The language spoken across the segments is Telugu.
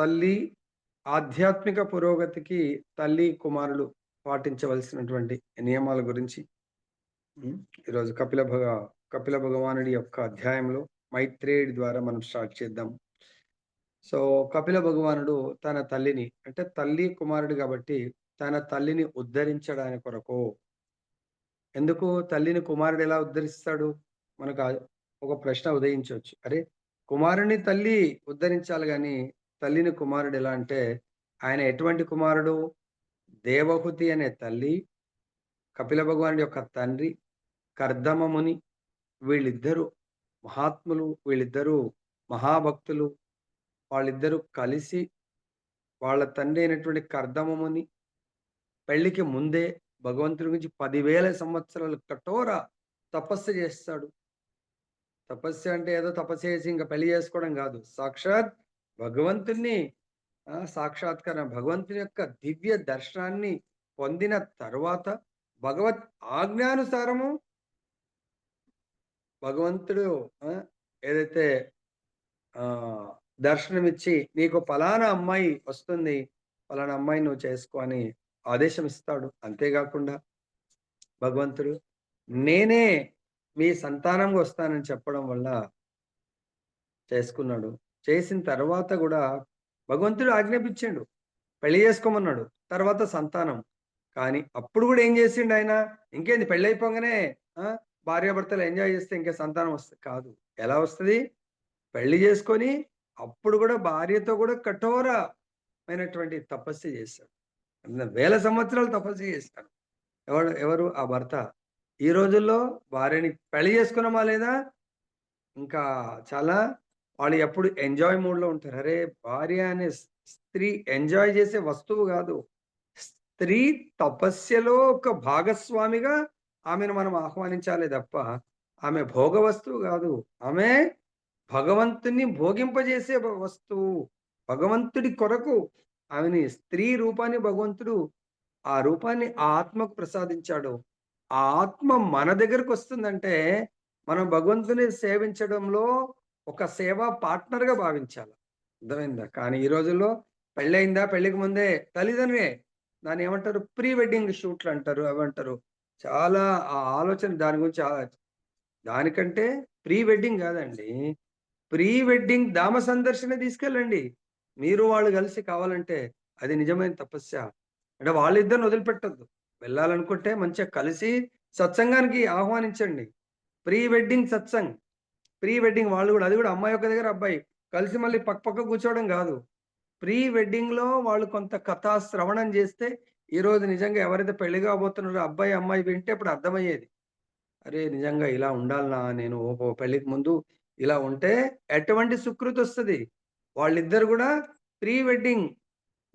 తల్లి ఆధ్యాత్మిక పురోగతికి తల్లి కుమారులు పాటించవలసినటువంటి నియమాల గురించి ఈరోజు కపిల భగ కపిల భగవానుడి యొక్క అధ్యాయంలో మైత్రేయుడి ద్వారా మనం స్టార్ట్ చేద్దాం. సో కపిల భగవానుడు తన తల్లిని అంటే తల్లి కుమారుడు కాబట్టి తన తల్లిని ఉద్ధరించడాని కొరకు ఎందుకు తల్లిని కుమారుడు ఎలా ఉద్ధరిస్తాడు? మనకు ఒక ప్రశ్న ఉదయించవచ్చు. అరే కుమారుని తల్లి ఉద్ధరించాలి కానీ తల్లిని కుమారుడు ఎలా అంటే ఆయన ఎటువంటి కుమారుడు? దేవహుతి అనే తల్లి కపిల భగవానుడి యొక్క తండ్రి కర్దమముని వీళ్ళిద్దరూ మహాత్ములు వీళ్ళిద్దరూ మహాభక్తులు వాళ్ళిద్దరూ కలిసి వాళ్ళ తండ్రి అయినటువంటి కర్దమముని పెళ్ళికి ముందే భగవంతుడి గురించి పదివేల సంవత్సరాలు కఠోర తపస్సు చేస్తాడు. తపస్సు అంటే ఏదో తపస్సు చేసి ఇంకా పెళ్ళి చేసుకోవడం కాదు. సాక్షాత్ భగవంతుణ్ణి సాక్షాత్కారం భగవంతుని యొక్క దివ్య దర్శనాన్ని పొందిన తర్వాత భగవత్ ఆజ్ఞానుసారము భగవంతుడు ఏదైతే ఆ దర్శనమిచ్చి నీకు ఫలానా అమ్మాయి వస్తుంది ఫలానా అమ్మాయి నువ్వు చేసుకో అని ఆదేశం ఇస్తాడు అంతేకాకుండా భగవంతుడు నేనే మీ సంతానంగా వస్తానని చెప్పడం వల్ల చేసుకున్నాడు. చేసిన తర్వాత కూడా భగవంతుడు ఆజ్ఞాపించాడు. పెళ్ళి చేసుకోమన్నాడు. తర్వాత సంతానం. కానీ అప్పుడు కూడా ఏం చేసిండు ఆయన? ఇంకేంది? పెళ్ళి అయిపోగానే భార్యాభర్తలు ఎంజాయ్ చేస్తే ఇంకా సంతానం వస్తుంది. కాదు. ఎలా వస్తుంది? పెళ్ళి చేసుకొని అప్పుడు కూడా భార్యతో కూడా కఠోరమైనటువంటి తపస్సు చేశాడు వేల సంవత్సరాలు తపస్సు చేశాడు ఎవరు ఎవరు? ఆ భర్త. ఈ రోజుల్లో భార్యని పెళ్ళి చేసుకున్నామా లేదా? ఇంకా చాలా వాళ్ళు ఎప్పుడు ఎంజాయ్ మూడ్లో ఉంటారు. అరే భార్య అనే స్త్రీ ఎంజాయ్ చేసే వస్తువు కాదు. స్త్రీ తపస్యలో ఒక భాగస్వామిగా ఆమెను మనం ఆహ్వానించాలి తప్ప ఆమె భోగ వస్తువు కాదు. ఆమె భగవంతుని భోగింపజేసే వస్తువు. భగవంతుడి కొరకు ఆమెని స్త్రీ రూపాన్ని భగవంతుడు ఆ రూపాన్ని ఆ ఆత్మకు ప్రసాదించాడు. ఆ ఆత్మ మన దగ్గరకు వస్తుందంటే మనం భగవంతుని సేవించడంలో ఒక సేవా పార్ట్నర్గా భావించాలి. అర్థమైందా? కానీ ఈ రోజుల్లో పెళ్ళయిందా? పెళ్ళికి ముందే తల్లిదండ్రులే దాన్ని ఏమంటారు? ప్రీ వెడ్డింగ్ షూట్లు అంటారు ఏమంటారు చాలా ఆ ఆలోచన దాని గురించి చాలా దానికంటే ప్రీ వెడ్డింగ్ కాదండి. ప్రీ వెడ్డింగ్ దామ సందర్శన తీసుకెళ్ళండి. మీరు వాళ్ళు కలిసి కావాలంటే అది నిజమైన తపస్య అంటే వాళ్ళిద్దరిని వదిలిపెట్టద్దు. వెళ్ళాలనుకుంటే మంచిగా కలిసి సత్సంగానికి ఆహ్వానించండి. ప్రీ వెడ్డింగ్ సత్సంగ్. ప్రీ వెడ్డింగ్ వాళ్ళు కూడా అది కూడా అమ్మాయి ఒక దగ్గర అబ్బాయి. కలిసి మళ్ళీ పక్క పక్క కూర్చోవడం కాదు. ప్రీ వెడ్డింగ్లో వాళ్ళు కొంత కథా శ్రవణం చేస్తే ఈ రోజు నిజంగా ఎవరైతే పెళ్ళి కాబోతున్నారో అబ్బాయి అమ్మాయి వింటే ఇప్పుడు అర్థమయ్యేది. అరే నిజంగా ఇలా ఉండాలనా? నేను ఓ పెళ్ళికి ముందు ఇలా ఉంటే ఎటువంటి సుకృతి వస్తుంది? వాళ్ళిద్దరు కూడా ప్రీ వెడ్డింగ్.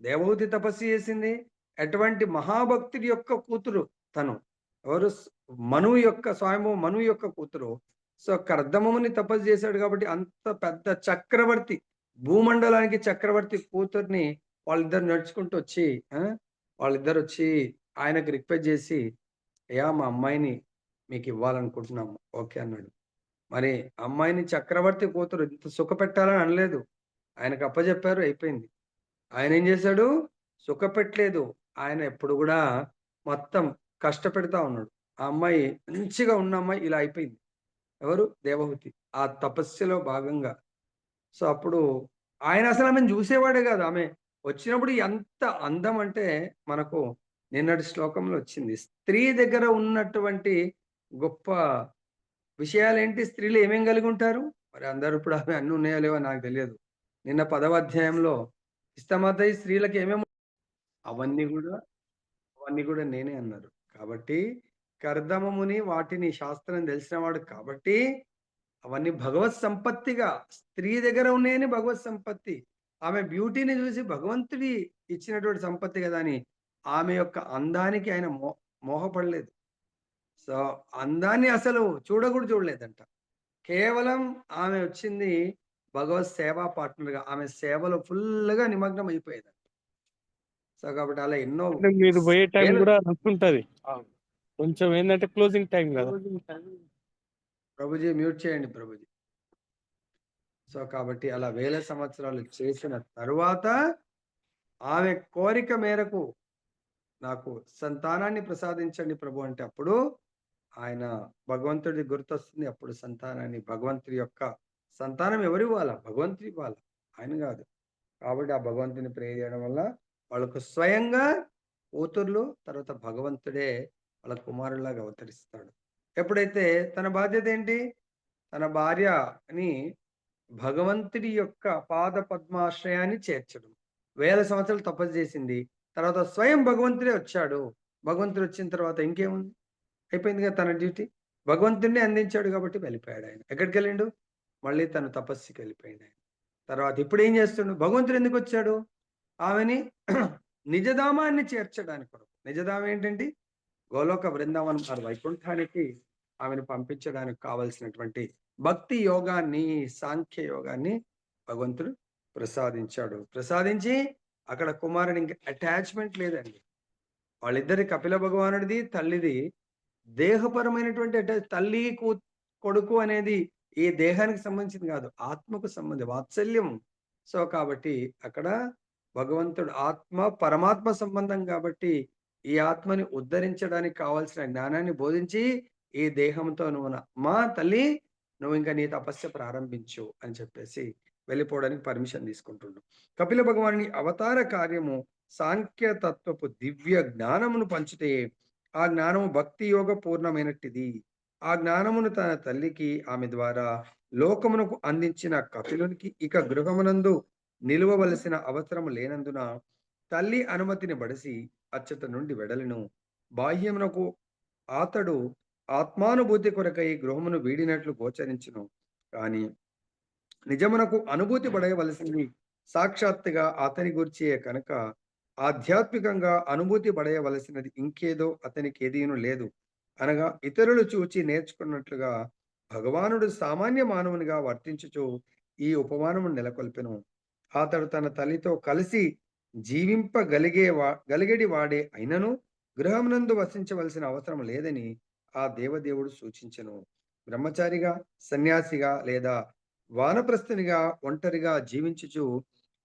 దేవహూతి తపస్సు చేసింది. ఎటువంటి మహాభక్తుడి యొక్క కూతురు తను. ఎవరు? స్- మనువు యొక్క స్వామి మనువు యొక్క కూతురు. సో కర్దమముని తపస్సు చేశాడు కాబట్టి అంత పెద్ద చక్రవర్తి భూమండలానికి చక్రవర్తి కూతుర్ని వాళ్ళిద్దరు నడుచుకుంటూ వచ్చి వాళ్ళిద్దరు వచ్చి ఆయనకు రిక్వెస్ట్ చేసి అయ్యా మా అమ్మాయిని మీకు ఇవ్వాలనుకుంటున్నాము. ఓకే అన్నాడు. మరి అమ్మాయిని చక్రవర్తి కూతురు ఇంత సుఖ పెట్టాలని అనలేదు. ఆయనకు అప్పచెప్పారు అయిపోయింది. ఆయన ఏం చేశాడు? సుఖ పెట్టలేదు ఆయన ఎప్పుడు కూడా మొత్తం కష్టపెడతా ఉన్నాడు. ఆ అమ్మాయి మంచిగా ఉన్న అమ్మాయి ఇలా అయిపోయింది. ఎవరు? దేవహూతి. ఆ తపస్సులో భాగంగా. సో అప్పుడు ఆయన అసలు ఆమెను చూసేవాడే కాదు. ఆమె వచ్చినప్పుడు ఎంత అందం అంటే మనకు నిన్నటి శ్లోకంలో వచ్చింది. స్త్రీ దగ్గర ఉన్నటువంటి గొప్ప విషయాలు ఏంటి స్త్రీలు ఏమేం కలిగి ఉంటారు? మరి అందరూ ఇప్పుడు ఆమె అన్ని ఉన్నాయో లేవో నాకు తెలియదు. నిన్న పదవ అధ్యాయంలో ఇష్టమత స్త్రీలకు ఏమేమి అవన్నీ కూడా అవన్నీ కూడా నేనే అన్నారు. కాబట్టి కర్దమముని వాటిని శాస్త్రం తెలిసినవాడు కాబట్టి అవన్నీ భగవత్ సంపత్తిగా స్త్రీ దగ్గర ఉన్నాయని భగవత్ సంపత్తి. ఆమె బ్యూటీని చూసి భగవంతుడి ఇచ్చినటువంటి సంపత్తి కదా అని ఆమె యొక్క అందానికి ఆయన మో మోహపడలేదు. సో అందాన్ని అసలు చూడ కూడా చూడలేదంట. కేవలం ఆమె వచ్చింది భగవత్ సేవా పార్ట్నర్గా ఆమె సేవలో ఫుల్గా నిమగ్నం అయిపోయేదంట సో కాబట్టి అలా ఎన్నో మీరు పోయే టైం కూడా ఉంటది కొంచెం ఏంటంటే క్లోజింగ్ టైం కదా. ప్రభుజీ మ్యూట్ చేయండి ప్రభుజీ. సో కాబట్టి అలా వేల సంవత్సరాలు చేసిన తరువాత ఆమె కోరిక మేరకు నాకు సంతానాన్ని ప్రసాదించండి ప్రభు అంటే అప్పుడు ఆయన భగవంతుడి గుర్తొస్తుంది. అప్పుడు సంతానాన్ని భగవంతుడి యొక్క సంతానం ఎవరు ఇవ్వాలా? భగవంతుడి ఇవ్వాలా? ఆయన కాదు. కాబట్టి ఆ భగవంతుని ప్రే చేయడం వల్ల వాళ్ళకు స్వయంగా కూతుర్లు తర్వాత భగవంతుడే వాళ్ళ కుమారులాగా అవతరిస్తాడు. ఎప్పుడైతే తన బాధ్యత ఏంటి? తన భార్య అని భగవంతుడి యొక్క పాద పద్మాశ్రయాన్ని చేర్చడం. వేల సంవత్సరాలు తపస్సు చేసింది. తర్వాత స్వయం భగవంతుడే వచ్చాడు. భగవంతుడు వచ్చిన తర్వాత ఇంకేముంది? అయిపోయింది కదా తన డ్యూటీ. భగవంతుడిని అందించాడు కాబట్టి వెళ్ళిపోయాడు ఆయన. ఎక్కడికి వెళ్ళిండు? మళ్ళీ తను తపస్సుకి వెళ్ళిపోయాడు ఆయన. తర్వాత ఇప్పుడు ఏం చేస్తుండు? భగవంతుడు ఎందుకు వచ్చాడు? ఆమెని నిజధామాన్ని చేర్చడానికి కొరకు. నిజధామం ఏంటంటే గోలోక బృందావనం వారి వైకుంఠానికి ఆమెను పంపించడానికి కావలసినటువంటి భక్తి యోగాన్ని సాంఖ్య యోగాన్ని భగవంతుడు ప్రసాదించాడు. ప్రసాదించి అక్కడ కుమారుని ఇంకా అటాచ్మెంట్ లేదండి. వాళ్ళిద్దరి కపిల భగవానుడిది తల్లిది దేహపరమైనటువంటి అటాచ్ తల్లి కూ కొడుకు అనేది ఈ దేహానికి సంబంధించింది కాదు ఆత్మకు సంబంధి వాత్సల్యం. సో కాబట్టి అక్కడ భగవంతుడు ఆత్మ పరమాత్మ సంబంధం కాబట్టి ఈ ఆత్మని ఉద్ధరించడానికి కావాల్సిన జ్ఞానాన్ని బోధించి ఈ దేహంతో నువ్వు మా తల్లి నువ్వు ఇంకా నీ తపస్సు ప్రారంభించు అని చెప్పేసి వెళ్ళిపోవడానికి పర్మిషన్ తీసుకుంటుండు. కపిల భగవాని అవతార కార్యము సాంఖ్య తత్వపు దివ్య జ్ఞానమును పంచితే ఆ జ్ఞానము భక్తి యోగ పూర్ణమైనట్టిది. ఆ జ్ఞానమును తన తల్లికి ఆమె ద్వారా లోకమునకు అందించిన కపిలునికి ఇక గృహమునందు నిలువవలసిన అవసరం లేనందున తల్లి అనుమతిని బడిసి అచ్చత నుండి వెడలను. బాహ్యమునకు అతడు ఆత్మానుభూతి కొరకై గృహమును వీడినట్లు గోచరించును. కానీ నిజమునకు అనుభూతి పడేయవలసింది సాక్షాత్తుగా అతని గురిచే కనుక ఆధ్యాత్మికంగా అనుభూతి పడేయవలసినది ఇంకేదో అతనికి ఏదీను లేదు. అనగా ఇతరులు చూచి నేర్చుకున్నట్లుగా భగవానుడు సామాన్య మానవునిగా వర్తించుచు ఈ ఉపమానము నెలకొల్పెను. అతడు తన తల్లితో కలిసి జీవింపగలిగే వా గలిగడి వాడే అయినను గృహమునందు వసించవలసిన అవసరం లేదని ఆ దేవదేవుడు సూచించెను. బ్రహ్మచారిగా సన్యాసిగా లేదా వానప్రస్థునిగా ఒంటరిగా జీవించుచు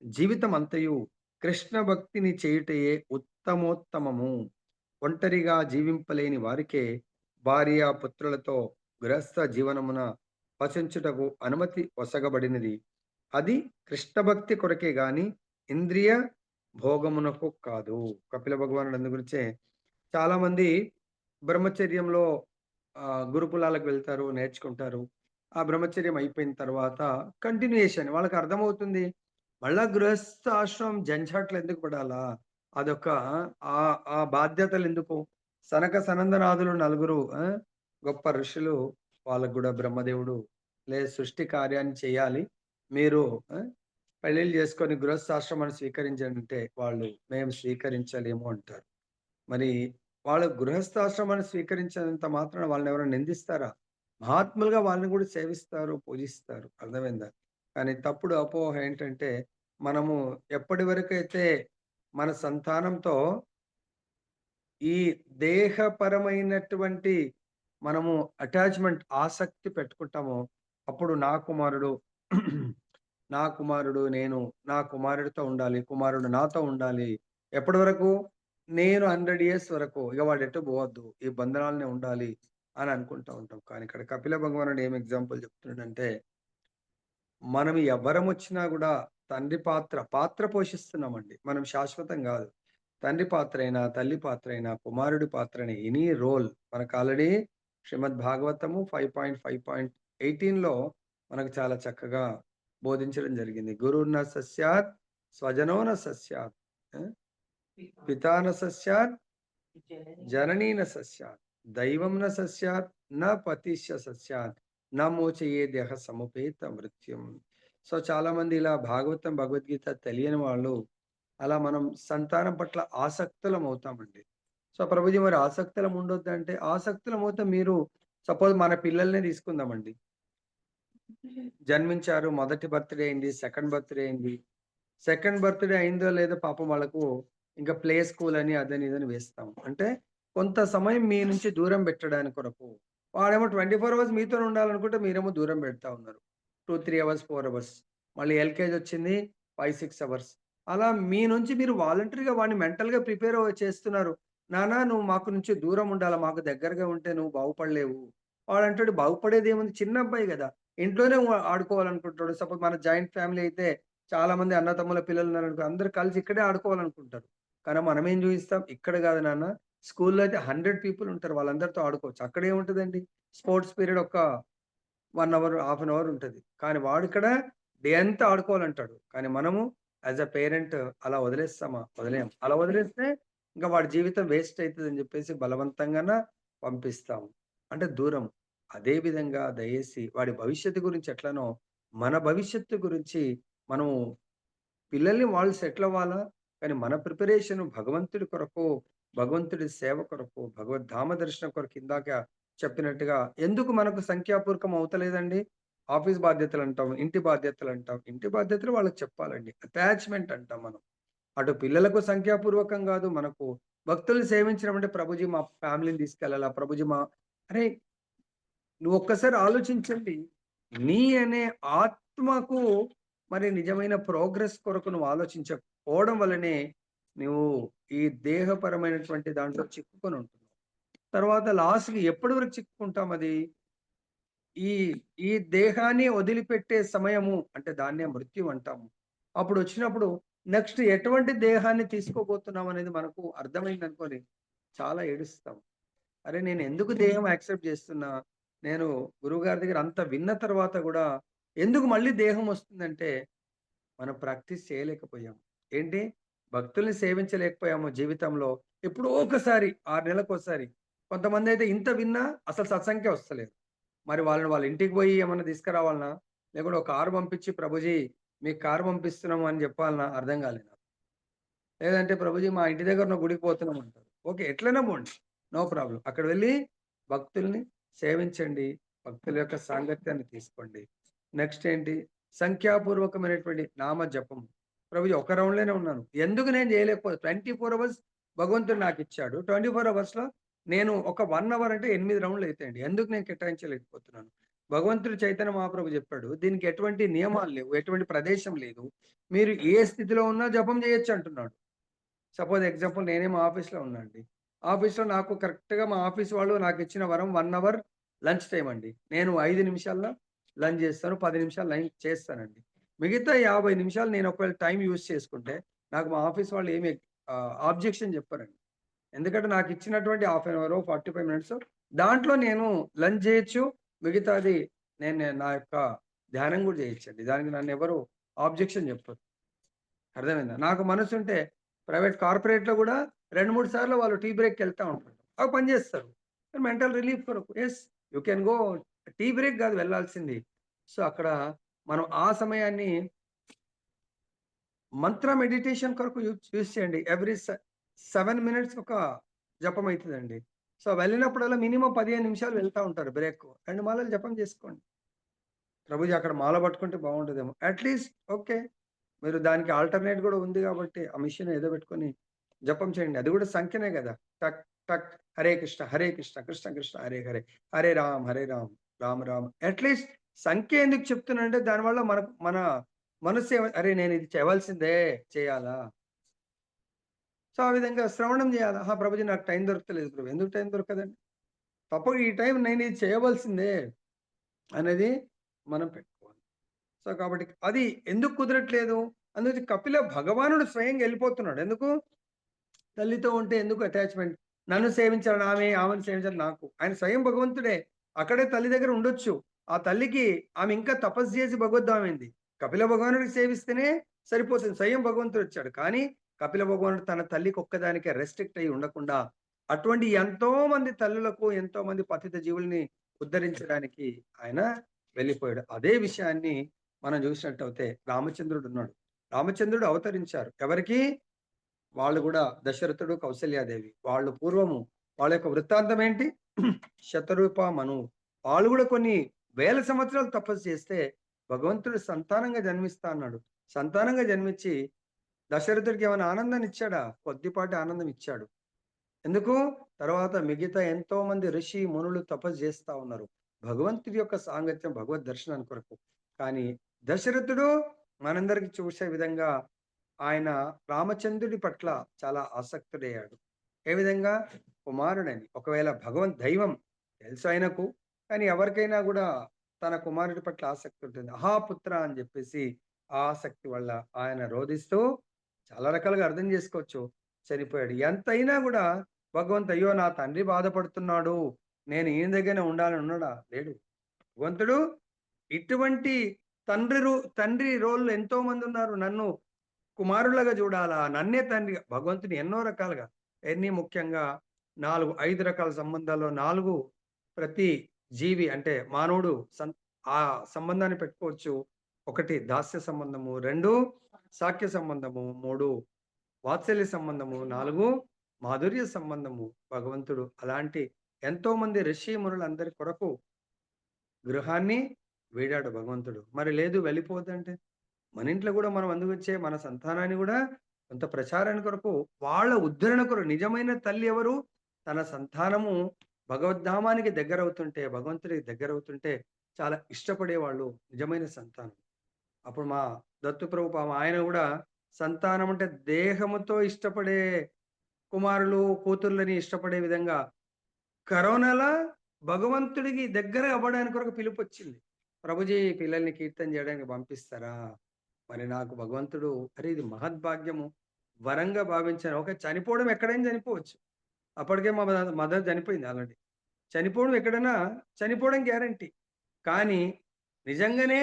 జీవితం అంతయు కృష్ణ భక్తిని చేయుటయే ఉత్తమోత్తమము. ఒంటరిగా జీవింపలేని వారికే భార్య పుత్రులతో గృహస్థ జీవనమున వసించుటకు అనుమతి వసగబడినది అది కృష్ణ భక్తి కొరకే గాని ఇంద్రియ భోగమునకు కాదు. కపిల భగవానుడు అందు గురించే చాలా మంది బ్రహ్మచర్యంలో ఆ, గురుకులాలకు వెళ్తారు నేర్చుకుంటారు. ఆ బ్రహ్మచర్యం అయిపోయిన తర్వాత కంటిన్యూయేషన్ వాళ్ళకి అర్థమవుతుంది. మళ్ళా గృహస్థ ఆశ్రమం జంజాట్లు ఎందుకు పడాలా? అదొక ఆ ఆ బాధ్యతలు ఎందుకు? సనక సనందనాథులు నలుగురు ఆ, గొప్ప ఋషులు వాళ్ళకు కూడా బ్రహ్మదేవుడు లే సృష్టి కార్యాన్ని చేయాలి. మీరు పెళ్ళిళ్ళు పెళ్ళిళ్ళు చేసుకొని గృహస్థాశ్రమాన్ని స్వీకరించాలంటే వాళ్ళు మేము స్వీకరించలేము అంటారు. మరి వాళ్ళు గృహస్థాశ్రమాన్ని స్వీకరించినంత మాత్రాన వాళ్ళని ఎవరైనా నిందిస్తారా? మహాత్ములుగా వాళ్ళని కూడా సేవిస్తారు పూజిస్తారు. అర్థమైందా? కానీ తప్పుడు అపోహ ఏంటంటే మనము ఎప్పటి వరకు అయితే మన సంతానంతో ఈ దేహపరమైనటువంటి మనము అటాచ్మెంట్ ఆసక్తి పెట్టుకుంటామో అప్పుడు నా కుమారుడు నా కుమారుడు నేను నా కుమారుడితో ఉండాలి కుమారుడు నాతో ఉండాలి. ఎప్పటి వరకు? నేను హండ్రెడ్ ఇయర్స్ వరకు. ఇక వాడు ఎటు పోవద్దు. ఈ బంధనాలనే ఉండాలి అని అనుకుంటా ఉంటాం. కానీ ఇక్కడ కపిల భగవానుడు ఏం ఎగ్జాంపుల్ చెప్తున్నాడంటే మనం ఎవ్వరం వచ్చినా కూడా తండ్రి పాత్ర పాత్ర పోషిస్తున్నామండి. మనం శాశ్వతం కాదు. తండ్రి పాత్ర అయినా తల్లి పాత్ర అయినా కుమారుడి పాత్ర అయినా ఎనీ రోల్. మనకు already Shrimad Bhagavatam five point five point ఎయిటీన్లో మనకు చాలా చక్కగా బోధించడం జరిగింది. గురువున సస్యాత్ స్వజనోన సస్యాత్ పితాన సస్యాత్ జననీన సస్యాత్ దైవం న సస్యాత్ న పతిష్య సస్యాత్ నా మోచయే దేహ సముపేత మృత్యం. సో చాలా మంది ఇలా భాగవతం భగవద్గీత తెలియని వాళ్ళు అలా మనం సంతానం పట్ల ఆసక్తులం అవుతామండి. సో ప్రభుజీ మరి ఆసక్తులం ఉండొద్దంటే ఆసక్తులం అవుతాం మీరు సపోజ్ మన పిల్లల్ని తీసుకుందామండి. జన్మించారు మొదటి బర్త్డే అయింది సెకండ్ బర్త్డే అయింది. సెకండ్ బర్త్డే అయిందో లేదో పాపం వాళ్ళకు ఇంకా ప్లే స్కూల్ అని అదని ఇదని వేస్తాం. అంటే కొంత సమయం మీ నుంచి దూరం పెట్టడానికి కొరకు వాడేమో ట్వంటీ ఫోర్ అవర్స్ మీతో ఉండాలనుకుంటే మీరేమో దూరం పెడతా ఉన్నారు. Two three hours four hours. మళ్ళీ ఎల్కేజీ వచ్చింది ఫైవ్ సిక్స్ అవర్స్. అలా మీ నుంచి మీరు వాలంటరీగా వాడిని మెంటల్గా ప్రిపేర్ చేస్తున్నారు. నానా నువ్వు మాకు నుంచి దూరం ఉండాలి మాకు దగ్గరగా ఉంటే నువ్వు బాగుపడలేవు. వాడు అంటాడు బాగుపడేది ఏముంది? చిన్న అబ్బాయి కదా. ఇంట్లోనే ఆడుకోవాలనుకుంటాడు సపోజ్ మన జాయింట్ ఫ్యామిలీ అయితే చాలా మంది అన్నతమ్ముల పిల్లలు ఉన్నారనుకో అందరు కలిసి ఇక్కడే ఆడుకోవాలనుకుంటారు. కానీ మనం ఏం చూపిస్తాం ఇక్కడ కాదు నాన్న. స్కూల్లో అయితే హండ్రెడ్ పీపుల్ ఉంటారు. వాళ్ళందరితో ఆడుకోవచ్చు. అక్కడ ఏముంటుందండి? స్పోర్ట్స్ పీరియడ్ ఒక one hour half an hour ఉంటుంది. కానీ వాడు ఇక్కడ డే అంతా ఆడుకోవాలంటాడు. కానీ మనము యాజ్ అ పేరెంట్ అలా వదిలేస్తామా? వదిలేం. అలా వదిలేస్తే ఇంకా వాడి జీవితం వేస్ట్ అవుతుంది అని చెప్పేసి బలవంతంగా పంపిస్తాము. అంటే దూరం. అదే విధంగా దయచేసి వాడి భవిష్యత్తు గురించి ఎట్లనో మన భవిష్యత్తు గురించి మనము పిల్లల్ని వాళ్ళు సెటిల్ అవ్వాలా? కానీ మన ప్రిపరేషన్ భగవంతుడి కొరకు భగవంతుడి సేవ కొరకు భగవద్ధామ దర్శనం కొరకు ఇందాక చెప్పినట్టుగా ఎందుకు మనకు సంఖ్యాపూర్వకం అవుతలేదండి? ఆఫీస్ బాధ్యతలు అంటాం ఇంటి బాధ్యతలు అంటాం. ఇంటి బాధ్యతలు వాళ్ళకి చెప్పాలండి. అటాచ్మెంట్ అంటాం మనం. అటు పిల్లలకు సంఖ్యాపూర్వకం కాదు మనకు భక్తులు సేవించడం అంటే ప్రభుజీ మా ఫ్యామిలీని తీసుకెళ్ళాలా? ప్రభుజీ మా అరే నువ్వు ఒక్కసారి ఆలోచించండి. నీ అనే ఆత్మకు మరి నిజమైన ప్రోగ్రెస్ కొరకు నువ్వు ఆలోచించకపోవడం వల్లనే నువ్వు ఈ దేహపరమైనటువంటి దాంట్లో చిక్కుకొని ఉంటున్నావు. తర్వాత లాస్ట్కి ఎప్పటి వరకు చిక్కుకుంటాం అది? ఈ ఈ దేహాన్ని వదిలిపెట్టే సమయము అంటే దాన్నే మృత్యు అంటాము. అప్పుడు వచ్చినప్పుడు నెక్స్ట్ ఎటువంటి దేహాన్ని తీసుకోబోతున్నాం అనేది మనకు అర్థమైంది అనుకోని చాలా ఏడుస్తాం. అరే నేను ఎందుకు దేహం యాక్సెప్ట్ చేస్తున్నా? నేను గురువుగారి దగ్గర అంత విన్న తర్వాత కూడా ఎందుకు మళ్ళీ దేహం వస్తుందంటే మనం ప్రాక్టీస్ చేయలేకపోయాము ఏంటి? భక్తుల్ని సేవించలేకపోయాము జీవితంలో. ఎప్పుడో ఒకసారి ఆరు నెలలకు ఒకసారి కొంతమంది అయితే ఇంత విన్నా అసలు సత్సంఖ్య వస్తలేదు. మరి వాళ్ళని వాళ్ళ ఇంటికి పోయి ఏమన్నా తీసుకురావాలనా? లేకుంటే ఒక కారు పంపించి ప్రభుజీ మీకు కారు పంపిస్తున్నాము అని చెప్పాలన్నా అర్థం కాలేదు లేదంటే ప్రభుజీ మా ఇంటి దగ్గర గుడికి పోతున్నాం అంటారు. ఓకే ఎట్లనే పోండి. No problem. అక్కడ వెళ్ళి భక్తుల్ని సేవించండి భక్తుల యొక్క సాంగత్యాన్ని తీసుకోండి. నెక్స్ట్ ఏంటి? సంఖ్యాపూర్వకమైనటువంటి నామ జపం ప్రభు ఒక రౌండ్లోనే ఉన్నాను. ఎందుకు నేను చేయలేకపోతే ట్వంటీ ఫోర్ అవర్స్ భగవంతుడు నాకు ఇచ్చాడు. ట్వంటీ ఫోర్ అవర్స్లో నేను ఒక వన్ అవర్ అంటే ఎనిమిది రౌండ్లు అవుతాయండి ఎందుకు నేను కేటాయించలేకపోతున్నాను? భగవంతుడు చైతన్య మహాప్రభు చెప్పాడు దీనికి ఎటువంటి నియమాలు లేవు ఎటువంటి ప్రదేశం లేదు. మీరు ఏ స్థితిలో ఉన్నా జపం చేయొచ్చు అంటున్నాడు. సపోజ్ ఎగ్జాంపుల్ నేనే మా ఆఫీస్లో ఉన్నా అండి ఆఫీస్లో నాకు కరెక్ట్గా మా ఆఫీస్ వాళ్ళు నాకు ఇచ్చిన వరం వన్ అవర్ లంచ్ టైం అండి. నేను ఐదు నిమిషాల్లో లంచ్ చేస్తాను పది నిమిషాలు లంచ్ చేస్తానండి. మిగతా యాభై నిమిషాలు నేను ఒకవేళ టైం యూస్ చేసుకుంటే నాకు మా ఆఫీస్ వాళ్ళు ఏమి ఆబ్జెక్షన్ చెప్పారండి. ఎందుకంటే నాకు ఇచ్చినటువంటి half an hour forty five minutes దాంట్లో నేను లంచ్ చేయొచ్చు. మిగతాది నేను నేను నా యొక్క ధ్యానం కూడా చేయొచ్చండి. దానికి నన్ను ఎవరు ఆబ్జెక్షన్ చెప్పరు. అర్థమైందా? నాకు మనసు ఉంటే ప్రైవేట్ కార్పొరేట్లో కూడా రెండు మూడు సార్లు వాళ్ళు టీ బ్రేక్కి వెళ్తూ ఉంటారు. అవి పని చేస్తారు. మెంటల్ రిలీఫ్ కొరకు yes you can go tea break కాదు వెళ్ళాల్సింది. సో అక్కడ మనం ఆ సమయాన్ని మంత్ర మెడిటేషన్ కొరకు యూజ్ యూజ్ చేయండి. ఎవ్రీ సెవెన్ మినిట్స్ ఒక జపం అవుతుందండి సో వెళ్ళినప్పుడల్లా మినిమం పదిహేను నిమిషాలు వెళ్తూ ఉంటారు బ్రేక్. రెండు మాలలు జపం చేసుకోండి. ప్రభుజీ అక్కడ మాల పట్టుకుంటే బాగుంటుందేమో అట్లీస్ట్ ఓకే. మీరు దానికి ఆల్టర్నేట్ కూడా ఉంది కాబట్టి ఆ మిషన్ ఏదో పెట్టుకొని జపం చేయండి. అది కూడా సంఖ్యనే కదా. టక్ టక్ హరే కృష్ణ హరే కృష్ణ కృష్ణ కృష్ణ హరే హరే హరే రామ్ హరే రామ్ రామ్ రామ్. అట్లీస్ట్ సంఖ్య ఎందుకు చెప్తున్నానంటే దానివల్ల మన మన మనసు అరే నేను ఇది చేయవలసిందే చేయాలా? సో ఆ విధంగా శ్రవణం చేయాలా? హా ప్రభుజీ నాకు టైం దొరకలేదు ప్రభు ఎందుకు టైం దొరకదండి? తప్ప ఈ టైం నేను ఇది చేయవలసిందే అనేది మనం పెట్టుకోవాలి. సో కాబట్టి అది ఎందుకు కుదరట్లేదు? అందుకే కపిల భగవానుడు స్వయంగా వెళ్ళిపోతున్నాడు. ఎందుకు? తల్లితో ఉంటే ఎందుకు అటాచ్మెంట్ నన్ను సేవించాలని ఆమె ఆమెను సేవించాలి నాకు. ఆయన స్వయం భగవంతుడే. అక్కడే తల్లి దగ్గర ఉండొచ్చు. ఆ తల్లికి ఆమె ఇంకా తపస్సు చేసి భగవద్ధామైంది కపిల భగవానుడికి సేవిస్తేనే సరిపోతుంది. స్వయం భగవంతుడు వచ్చాడు. కానీ కపిల భగవానుడు తన తల్లికి ఒక్కదానికే రెస్ట్రిక్ట్ అయి ఉండకుండా అటువంటి ఎంతో మంది తల్లులకు ఎంతో మంది పతిత జీవుల్ని ఉద్ధరించడానికి ఆయన వెళ్ళిపోయాడు. అదే విషయాన్ని మనం చూసినట్టయితే రామచంద్రుడు ఉన్నాడు. రామచంద్రుడు అవతరించారు. ఎవరికి? వాళ్ళు కూడా దశరథుడు కౌశల్యాదేవి వాళ్ళు పూర్వము వాళ్ళ యొక్క వృత్తాంతం ఏంటి? శతరూప మను. వాళ్ళు కూడా కొన్ని వేల సంవత్సరాలు తపస్సు చేస్తే భగవంతుడు సంతానంగా జన్మిస్తా అన్నాడు. సంతానంగా జన్మించి దశరథుడికి ఏమైనా ఆనందాన్ని ఇచ్చాడా? కొద్దిపాటి ఆనందం ఇచ్చాడు. ఎందుకు? తర్వాత మిగతా ఎంతో మంది ఋషి మునులు తపస్సు చేస్తా ఉన్నారు. భగవంతుడి యొక్క సాంగత్యం భగవద్ దర్శనానికి కొరకు. కానీ దశరథుడు మనందరికి చూసే విధంగా ఆయన రామచంద్రుడి పట్ల చాలా ఆసక్తుడయ్యాడు. ఏ విధంగా? కుమారుడని. ఒకవేళ భగవంత్ దైవం తెలుసు ఆయనకు కానీ ఎవరికైనా కూడా తన కుమారుడి పట్ల ఆసక్తి ఉంటుంది. అహాపుత్ర అని చెప్పేసి ఆ ఆసక్తి వల్ల ఆయన రోధిస్తూ చాలా రకాలుగా అర్థం చేసుకోవచ్చు. చనిపోయాడు. ఎంతైనా కూడా భగవంత్ అయ్యో నా తండ్రి బాధపడుతున్నాడు. నేను ఈయన దగ్గరనే ఉండాలని ఉన్నాడా? లేడు. భగవంతుడు ఇటువంటి తండ్రి రో- తండ్రి రోల్ ఎంతో మంది ఉన్నారు. నన్ను కుమారులుగా చూడాలా? నన్నే తండ్రి భగవంతుని ఎన్నో రకాలుగా ఎన్ని ముఖ్యంగా నాలుగు ఐదు రకాల సంబంధాల్లో నాలుగు ప్రతి జీవి అంటే మానవుడు సం- ఆ సంబంధాన్ని పెట్టుకోవచ్చు. ఒకటి దాస్య సంబంధము రెండు సాఖ్య సంబంధము మూడు వాత్సల్య సంబంధము నాలుగు మాధుర్య సంబంధము భగవంతుడు. అలాంటి ఎంతో మంది ఋషి మునులందరి కొరకు గృహాన్ని వీడాడు భగవంతుడు. మరి లేదు వెళ్ళిపోద్దంటే మన ఇంట్లో కూడా మనం అందుకొచ్చే మన సంతానాన్ని కూడా కొంత ప్రచారాన్ని కొరకు వాళ్ళ ఉద్ధరణ కొరకు నిజమైన తల్లి ఎవరు? తన సంతానము భగవద్ధామానికి దగ్గర అవుతుంటే భగవంతుడికి దగ్గర అవుతుంటే చాలా ఇష్టపడేవాళ్ళు నిజమైన సంతానం. అప్పుడు మా దత్తు పాప ఆయన కూడా సంతానం అంటే దేహముతో ఇష్టపడే కుమారులు కూతుర్లని ఇష్టపడే విధంగా కరోనాలా భగవంతుడికి దగ్గర అవ్వడానికి కొరకు పిలుపు వచ్చింది. ప్రభుజీ పిల్లల్ని కీర్తన చేయడానికి పంపిస్తారా? మరి నాకు భగవంతుడు అరే ఇది మహద్భాగ్యము వరంగా భావించాను. ఒక చనిపోవడం ఎక్కడైనా చనిపోవచ్చు. అప్పటికే మా మదర్ చనిపోయింది ఆల్రెడీ. చనిపోవడం ఎక్కడైనా చనిపోవడం గ్యారంటీ. కానీ నిజంగానే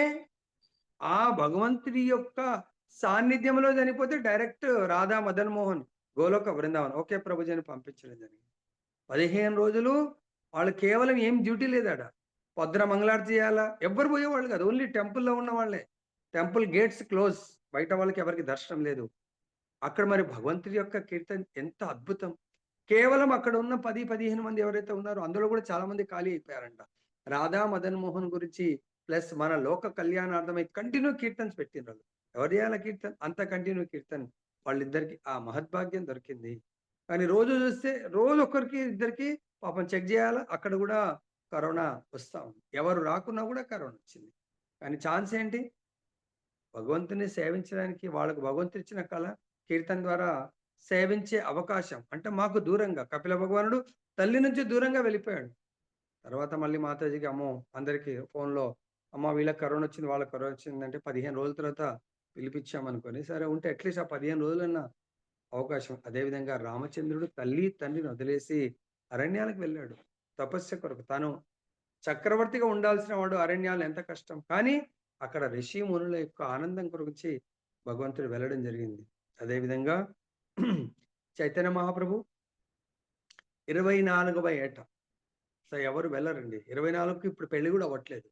ఆ భగవంతుడి యొక్క సాన్నిధ్యంలో చనిపోతే డైరెక్ట్ రాధా మదన్ మోహన్ గోలోక బృందావన్ ఓకే ప్రభుజీని పంపించడం జరిగింది. పదిహేను రోజులు వాళ్ళు కేవలం ఏం డ్యూటీ లేదాడ పొద్దున మంగళారతి చేయాలా? ఎవ్వరు పోయేవాళ్ళు కాదు. ఓన్లీ టెంపుల్లో ఉన్న వాళ్ళే. టెంపుల్ గేట్స్ క్లోజ్ బయట వాళ్ళకి ఎవరికి దర్శనం లేదు. అక్కడ మరి భగవంతుడి యొక్క కీర్తన ఎంత అద్భుతం. కేవలం అక్కడ ఉన్న పది పదిహేను మంది ఎవరైతే ఉన్నారో అందులో కూడా చాలా మంది ఖాళీ అయిపోయారంట. రాధా మదన్ మోహన్ గురించి ప్లస్ మన లోక కళ్యాణార్థమై కంటిన్యూ కీర్తన్స్ పెట్టిన ఎవరు చేయాలి కీర్తన్? అంత కంటిన్యూ కీర్తన్. వాళ్ళిద్దరికి ఆ మహద్భాగ్యం దొరికింది. కానీ రోజు చూస్తే రోజు ఒక్కరికి ఇద్దరికి పాపం చెక్ చేయాలా? అక్కడ కూడా కరోనా వస్తా ఉంది. ఎవరు రాకున్నా కూడా కరోనా వచ్చింది. కానీ ఛాన్స్ ఏంటి? భగవంతుని సేవించడానికి వాళ్ళకు భగవంతుడు ఇచ్చిన కళ కీర్తన ద్వారా సేవించే అవకాశం. అంటే మాకు దూరంగా కపిల భగవానుడు తల్లి నుంచి దూరంగా వెళ్ళిపోయాడు. తర్వాత మళ్ళీ మాతాజీకి అమ్మో అందరికి ఫోన్లో అమ్మ వీళ్ళకి కరోనా వచ్చింది వాళ్ళకి కరోనా వచ్చింది అంటే పదిహేను రోజుల తర్వాత పిలిపించామనుకొని సరే ఉంటే అట్లీస్ట్ ఆ పదిహేను రోజులన్న అవకాశం. అదేవిధంగా రామచంద్రుడు తల్లి తండ్రిని వదిలేసి అరణ్యాలకు వెళ్ళాడు. తపస్య కొరకు తను చక్రవర్తిగా ఉండాల్సిన వాడు అరణ్యాలు ఎంత కష్టం. కానీ అక్కడ ఋషి మునుల యొక్క ఆనందం గురించి భగవంతుడు వెళ్ళడం జరిగింది. అదేవిధంగా చైతన్య మహాప్రభు ఇరవై నాలుగవ ఏట. సో ఎవరు వెళ్ళరండి. ఇరవై నాలుగుకి ఇప్పుడు పెళ్ళి కూడా అవ్వట్లేదు.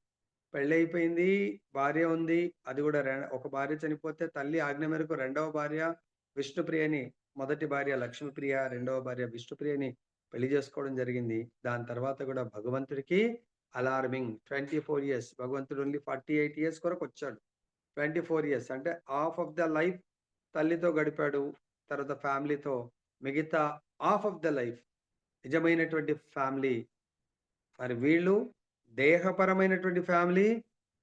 పెళ్ళి అయిపోయింది భార్య ఉంది అది కూడా ఒక భార్య చనిపోతే తల్లి ఆజ్ఞ మేరకు రెండవ భార్య విష్ణుప్రియని మొదటి భార్య లక్ష్మీప్రియ రెండవ భార్య విష్ణుప్రియని పెళ్ళి చేసుకోవడం జరిగింది. దాని తర్వాత కూడా భగవంతుడికి అలార్మింగ్ ట్వంటీ ఫోర్ ఇయర్స్ భగవంతుడు ఓన్లీ ఫార్టీ ఎయిట్ ఇయర్స్ కొరకు వచ్చాడు. ట్వంటీ ఫోర్ ఇయర్స్ అంటే హాఫ్ ఆఫ్ ద లైఫ్ తల్లితో గడిపాడు తర్వాత ఫ్యామిలీతో. మిగతా హాఫ్ ఆఫ్ ద లైఫ్ నిజమైనటువంటి ఫ్యామిలీ. మరి వీళ్ళు దేహపరమైనటువంటి ఫ్యామిలీ.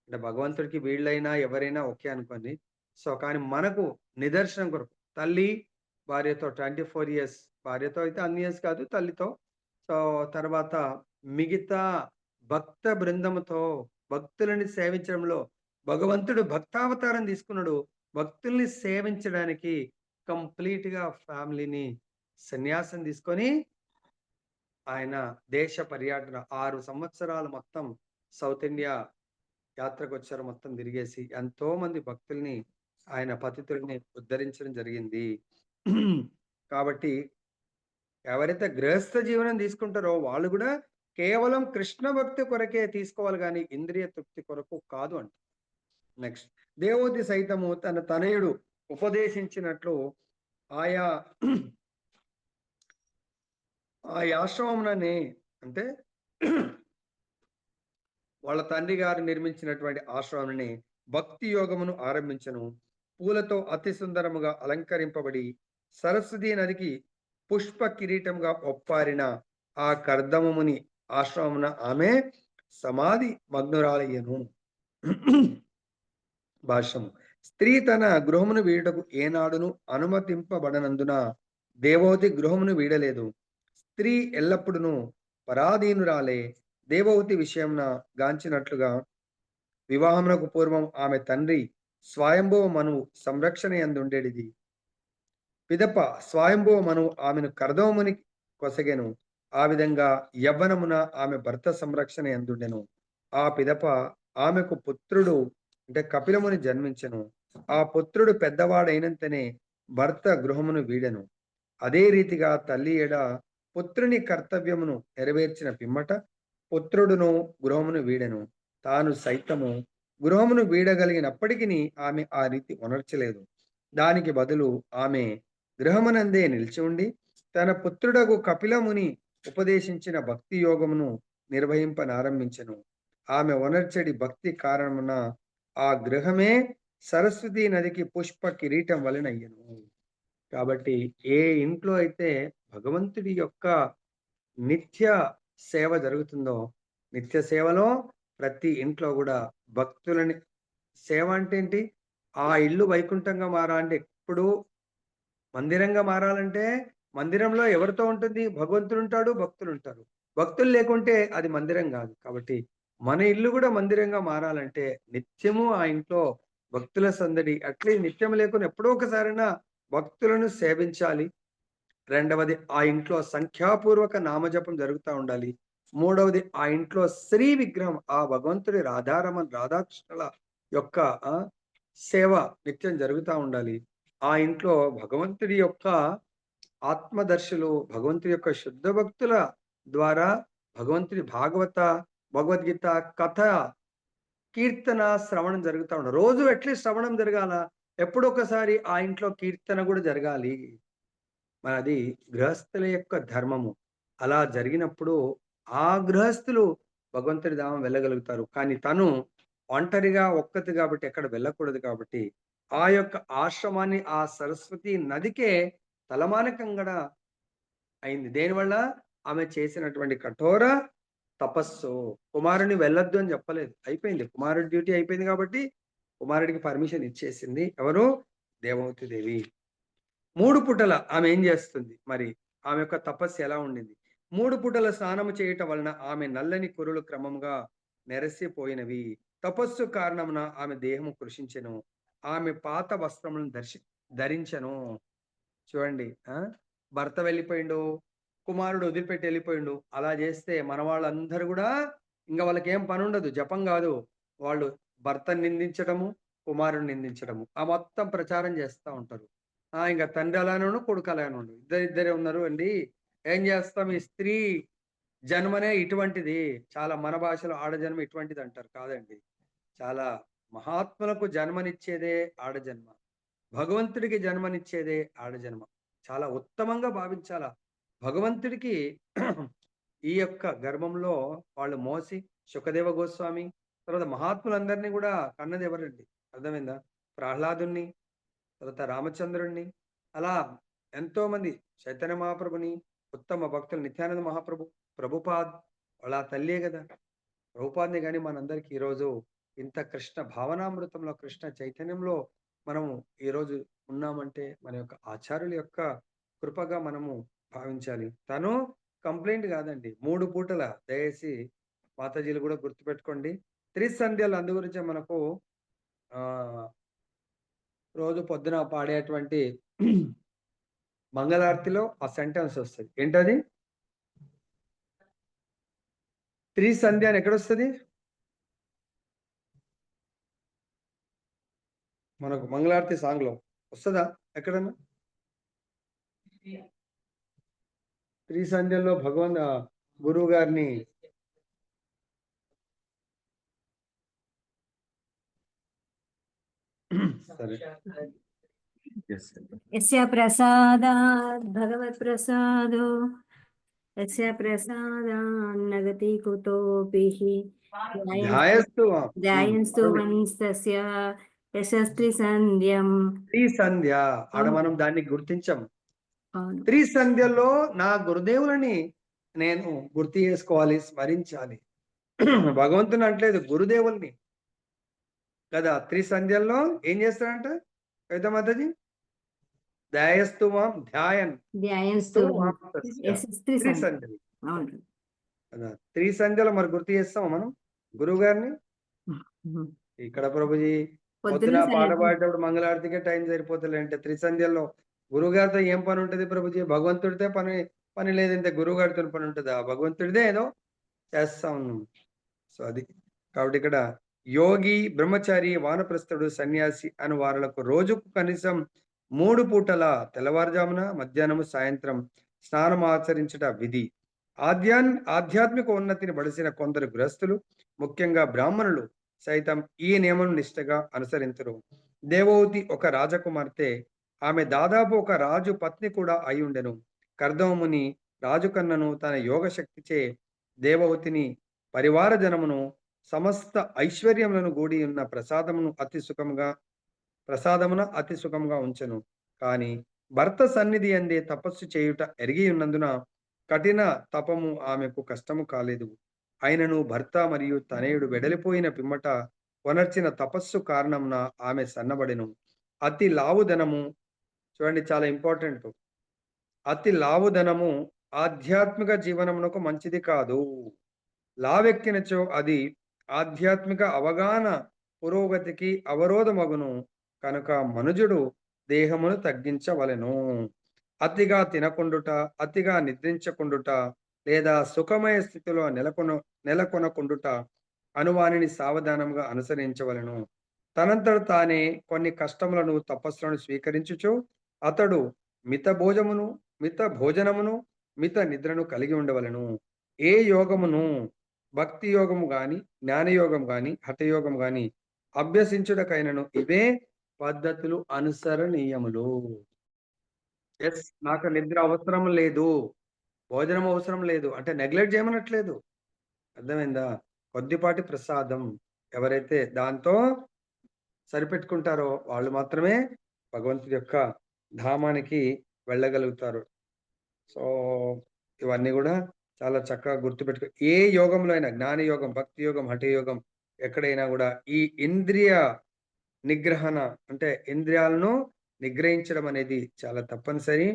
అంటే భగవంతుడికి వీళ్ళైనా ఎవరైనా ఓకే అనుకోండి. సో కానీ మనకు నిదర్శనం కొరకు తల్లి భార్యతో ట్వంటీ ఫోర్ ఇయర్స్ భార్యతో అయితే అన్ని ఇయర్స్ కాదు తల్లితో. సో తర్వాత మిగతా భక్త బృందముతో భక్తులని సేవించడంలో భగవంతుడు భక్తావతారం తీసుకున్నాడు. భక్తుల్ని సేవించడానికి కంప్లీట్గా ఫ్యామిలీని సన్యాసం తీసుకొని ఆయన దేశ పర్యటన ఆరు సంవత్సరాలు మొత్తం సౌత్ ఇండియా యాత్రకు వచ్చారు. మొత్తం తిరిగేసి ఎంతో మంది భక్తుల్ని ఆయన పతితుల్ని ఉద్ధరించడం జరిగింది. కాబట్టి ఎవరైతే గృహస్థ జీవనం తీసుకుంటారో వాళ్ళు కూడా కేవలం కృష్ణ భక్తి కొరకే తీసుకోవాలి కానీ ఇంద్రియ తృప్తి కొరకు కాదు అంట. నెక్స్ట్ దేవోతి సైతము తన తనయుడు ఉపదేశించినట్లు ఆయా ఆ ఆశ్రమంలోనే అంటే వాళ్ళ తండ్రి గారు నిర్మించినటువంటి ఆశ్రమాన్ని భక్తి యోగమును ఆరంభించను. పూలతో అతి సుందరముగా అలంకరింపబడి సరస్వతి నదికి పుష్ప కిరీటంగా ఒప్పారిన ఆ కర్దమముని ఆశ్రమమున ఆమె సమాధి మగ్నురాలయ్యను. భాష్యము. స్త్రీ తన గృహమును వీడటకు ఏనాడును అనుమతింపబడనందున దేవవతి గృహమును వీడలేదు. స్త్రీ ఎల్లప్పుడూ పరాధీనురాలే దేవవతి విషయంన గాంచినట్లుగా వివాహమునకు పూర్వం ఆమె తండ్రి స్వయంభవ మనువు సంరక్షణ ఎందుండేది పిదప స్వయంభవ మనువు ఆమెను కర్దవముని కొసగెను. ఆ విధంగా యవ్వనమున ఆమె భర్త సంరక్షణ ఎందుండెను? ఆ పిదప ఆమెకు పుత్రుడు అంటే కపిలముని జన్మించెను. ఆ పుత్రుడు పెద్దవాడైనంతనే భర్త గృహమును వీడెను. అదే రీతిగా తల్లి ఎడ పుత్రుని కర్తవ్యమును నెరవేర్చిన పిమ్మట పుత్రుడును గృహమును వీడెను. తాను సైతము. గృహమును వీడగలిగినప్పటికీ ఆమె ఆ రీతి ఉనర్చలేదు దానికి బదులు ఆమె గృహమునందే నిలిచి ఉండి తన పుత్రుడకు కపిలముని ఉపదేశించిన భక్తి యోగమును నిర్వహింపనారంభించెను. ఆమె వనర్చడి భక్తి కారణమున ఆ గృహమే సరస్వతి నదికి పుష్ప కిరీటం వలన అయ్యను కాబట్టి ఏ ఇంట్లో అయితే భగవంతుడి యొక్క నిత్య సేవ జరుగుతుందో నిత్య సేవలో ప్రతి ఇంట్లో కూడా భక్తులని సేవ అంటే ఏంటి? ఆ ఇల్లు వైకుంఠంగా మారాలంటే ఎప్పుడు మందిరంగా మారాలంటే మందిరంలో ఎవరితో ఉంటుంది? భగవంతుడు ఉంటాడు భక్తులు ఉంటారు భక్తులు లేకుంటే అది మందిరం కాదు. కాబట్టి మన ఇల్లు కూడా మందిరంగా మారాలంటే నిత్యము ఆ ఇంట్లో భక్తుల సందడి అట్లే నిత్యం లేకుండా ఎప్పుడో ఒకసారైనా భక్తులను సేవించాలి. రెండవది ఆ ఇంట్లో సంఖ్యాపూర్వక నామజపం జరుగుతూ ఉండాలి. మూడవది ఆ ఇంట్లో శ్రీ విగ్రహం ఆ భగవంతుడి రాధారమన్ రాధాకృష్ణుల యొక్క ఆ, సేవ నిత్యం జరుగుతూ ఉండాలి. ఆ ఇంట్లో భగవంతుడి యొక్క ఆత్మదర్శులు భగవంతుడి యొక్క శుద్ధ భక్తుల ద్వారా భగవంతుడి భాగవత భగవద్గీత కథ కీర్తన శ్రవణం జరుగుతూ ఉండదు రోజు అట్లీస్ట్ శ్రవణం జరగాల? ఎప్పుడొకసారి ఆ ఇంట్లో కీర్తన కూడా జరగాలి? మనది గృహస్థుల యొక్క ధర్మము. అలా జరిగినప్పుడు ఆ గృహస్థులు భగవంతుడి ధామం వెళ్ళగలుగుతారు. కానీ తను ఒంటరిగా ఒక్కతి కాబట్టి ఎక్కడ వెళ్ళకూడదు కాబట్టి ఆ యొక్క ఆశ్రమాన్ని ఆ సరస్వతి నదికే తలమానకంగా అయింది. దేనివల్ల ఆమె చేసినటువంటి కఠోర తపస్సు. కుమారుని వెళ్ళొద్దు అని చెప్పలేదు. అయిపోయింది. కుమారుడి డ్యూటీ అయిపోయింది కాబట్టి కుమారుడికి పర్మిషన్ ఇచ్చేసింది ఎవరు? దేవమూర్తి దేవి. మూడు పుటల ఆమె ఏం చేస్తుంది? మరి ఆమె యొక్క తపస్సు ఎలా ఉండింది? మూడు పుటల స్నానము చేయటం వలన ఆమె నల్లని కురులు క్రమంగా నెరసిపోయినవి. తపస్సు కారణమున ఆమె దేహము కృషించెను. ఆమె పాత వస్త్రములను దర్శి ధరించను. చూడండి. ఆ? భర్త వెళ్ళిపోయిండు కుమారుడు వదిలిపెట్టి వెళ్ళిపోయిండు. అలా చేస్తే మన వాళ్ళందరూ కూడా ఇంకా వాళ్ళకి ఏం పని ఉండదు జపం కాదు. వాళ్ళు భర్తను నిందించడము కుమారుని నిందించడము. ఆ మొత్తం ప్రచారం చేస్తూ ఉంటారు. ఆ ఇంకా తండ్రి అలానే కొడుకు అలానే ఉండు ఇద్దరు ఇద్దరే ఉన్నారు అండి. ఏం చేస్తాం? ఈ స్త్రీ జన్మనే ఇటువంటిది. చాలా మన భాషలో ఆడజన్మ ఇటువంటిది అంటారు. కాదండి. చాలా మహాత్ములకు జన్మనిచ్చేదే ఆడజన్మ. భగవంతుడికి జన్మనిచ్చేదే ఆడజన్మ. చాలా ఉత్తమంగా భావించాలా? భగవంతుడికి ఈ యొక్క గర్భంలో వాళ్ళు మోసి సుఖదేవ గోస్వామి తర్వాత మహాత్ములందరినీ కూడా కన్నది ఎవరండి? అర్థమైందా? ప్రహ్లాదుని తర్వాత రామచంద్రుణ్ణి అలా ఎంతో మంది చైతన్య మహాప్రభుని ఉత్తమ భక్తులు నిత్యానంద మహాప్రభు ప్రభుపాద్ వాళ్ళ తల్లే కదా. ప్రభుపాద్ని కానీ మనందరికీ ఈరోజు ఇంత కృష్ణ భావనామృతంలో కృష్ణ చైతన్యంలో మనము ఈరోజు ఉన్నామంటే మన యొక్క ఆచార్యుల యొక్క కృపగా మనము భావించాలి. తను కంప్లైంట్ కాదండి. మూడు పూటల దయచేసి మాతాజీలు కూడా గుర్తుపెట్టుకోండి. త్రిసంధ్యలు అందు గురించే మనకు రోజు పొద్దున పాడేటువంటి మంగళారతిలో ఆ సెంటెన్స్ వస్తుంది. ఏంటది? త్రీ సంధ్య అని ఎక్కడొస్తుంది? మనకు మంగళారతి సాంగ్లో వస్తుందా ఎక్కడన్నా? త్రీ సంధ్యలో భగవాన్ గురువు గారిని యస్య భగవత్ ప్రసాదో యస్య ప్రసాదాన్ ధ్యాయస్తు ధ్యాయస్తు వంశస్య యశస్త్రిసంధ్యం ఆడ. మనం దాన్ని గుర్తించం. అవును. త్రీ సంధ్యలో నా గురుదేవులని నేను గుర్తు చేసుకోవాలి స్మరించాలి. భగవంతుని అంటలేదు గురుదేవుల్ని. కదా త్రిసంధ్యల్లో ఏం చేస్తాడంట కవిత మాతాజీ? ధ్యాయస్తు మాం ధ్యాయన్. త్రిసంధ్యలు. కదా త్రిసంధ్యలు మరి గుర్తు చేస్తాం మనం? గురువు గారిని. ఇక్కడ ప్రభుజీ పొద్దున పాట. పాడేటప్పుడు మంగళారతికే టైం సరిపోతుంది అంటే త్రిసంధ్యల్లో గురువు గారితో ఏం పని ఉంటుంది ప్రభుజీ? భగవంతుడితే పని పని లేదంటే గురువు గారితో పని ఉంటుందా? భగవంతుడిదే ఏదో చేస్తా ఉన్నాం సో అది. కాబట్టి ఇక్కడ యోగి బ్రహ్మచారి వానప్రస్థుడు సన్యాసి అని వారులకు రోజుకు కనీసం మూడు పూటల తెల్లవారుజామున మధ్యాహ్నము సాయంత్రం స్నానం ఆచరించుట విధి. ఆధ్యాన్ ఆధ్యాత్మిక ఉన్నతిని బడిసిన కొందరు గృహస్థులు ముఖ్యంగా బ్రాహ్మణులు సైతం ఈ నియమం నిష్టగా అనుసరించరు దేవవతి ఒక రాజకుమార్తె ఆమె దాదాపు ఒక రాజు పత్ని కూడా అయి ఉండెను కర్దముని రాజు కన్నను తన యోగ శక్తిచే దేవవతిని పరివార జనమును సమస్త ఐశ్వర్యములను గూడి ఉన్న ప్రసాదమును అతి సుఖముగా ప్రసాదమున అతి సుఖముగా ఉంచెను. కాని భర్త సన్నిధి అందే తపస్సు చేయుట ఎరిగి ఉన్నందున కఠిన తపము ఆమెకు కష్టము కాలేదు. ఆయనను భర్త మరియు తనయుడు వెడలిపోయిన పిమ్మట కొనర్చిన తపస్సు కారణంన ఆమె సన్నబడెను. అతి లావుదనము చూడండి చాలా ఇంపార్టెంట్ అతి లావుదనము ఆధ్యాత్మిక జీవనమునకు మంచిది కాదు. లావెక్కినచో అది ఆధ్యాత్మిక అవగాహన పురోగతికి అవరోధమగును కనుక మనుజుడు దేహమును తగ్గించవలెను. అతిగా తినకుండుట అతిగా నిద్రించకుండుట లేదా సుఖమయ స్థితిలో నెలకొన నెలకొనకుండుట అనువానిని సావధానంగా అనుసరించవలెను. తనంతట తానే కొన్ని కష్టములను తపస్సులను స్వీకరించుచు అతడు మిత భోజమును మిత భోజనమును మిత నిద్రను కలిగి ఉండవలెను. ఏ యోగమును భక్తి యోగము గాని జ్ఞానయోగం గాని హఠయోగం గాని అభ్యసించుటకైనను ఇవే పద్ధతులు అనుసరణీయములు. ఎస్ నాకు నిద్ర అవసరం లేదు. భోజనం అవసరం లేదు. అంటే నెగ్లెక్ట్ చేయమనట్లేదు. అర్థమైందా? కొద్దిపాటి ప్రసాదం ఎవరైతే దాంతో సరిపెట్టుకుంటారో వాళ్ళు మాత్రమే భగవంతుడి యొక్క ధామానికి వెళ్ళగలుగుతారు. సో ఇవన్నీ కూడా చాలా చక్కగా గుర్తుపెట్టుకో ఏ యోగంలో అయినా జ్ఞాన యోగం భక్తి యోగం హఠ యోగం ఎక్కడైనా కూడా ఈ ఇంద్రియ నిగ్రహణ అంటే ఇంద్రియాలను నిగ్రహించడం అనేది చాలా తప్పనిసరి.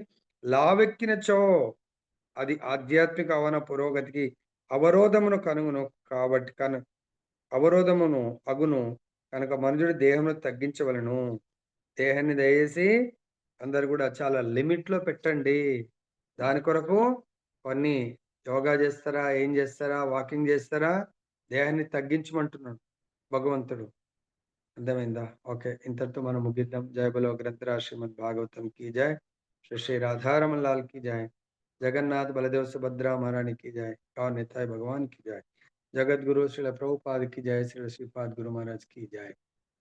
లావెక్కినచో అది ఆధ్యాత్మిక అవన పురోగతికి అవరోధమును కనుగును కాబట్టి కను అవరోధమును అగును కనుక మనుషుడు దేహమును తగ్గించవలను. దేహాన్ని దయచేసి అందరు కూడా చాలా లిమిట్లో పెట్టండి. దాని కొరకు కొన్ని యోగా చేస్తారా ఏం చేస్తారా వాకింగ్ చేస్తారా దేహాన్ని తగ్గించమంటున్నాడు భగవంతుడు. అర్థమైందా? ఓకే ఇంతటితో మనం ముగిద్దాం. జయ బలో గ్రంథరాశ్రీమద్ భాగవతం కీ జయ. శ్రీ శ్రీ రాధారమణ్ లాల్ కీ జయ. जगन्नाथ बलदेव सुभद्रा महारानी की जय और निताय भगवान की जय जगत गुरु श्री प्रभुपाद की जय, श्री श्रीपाद गुरु महाराज की जय।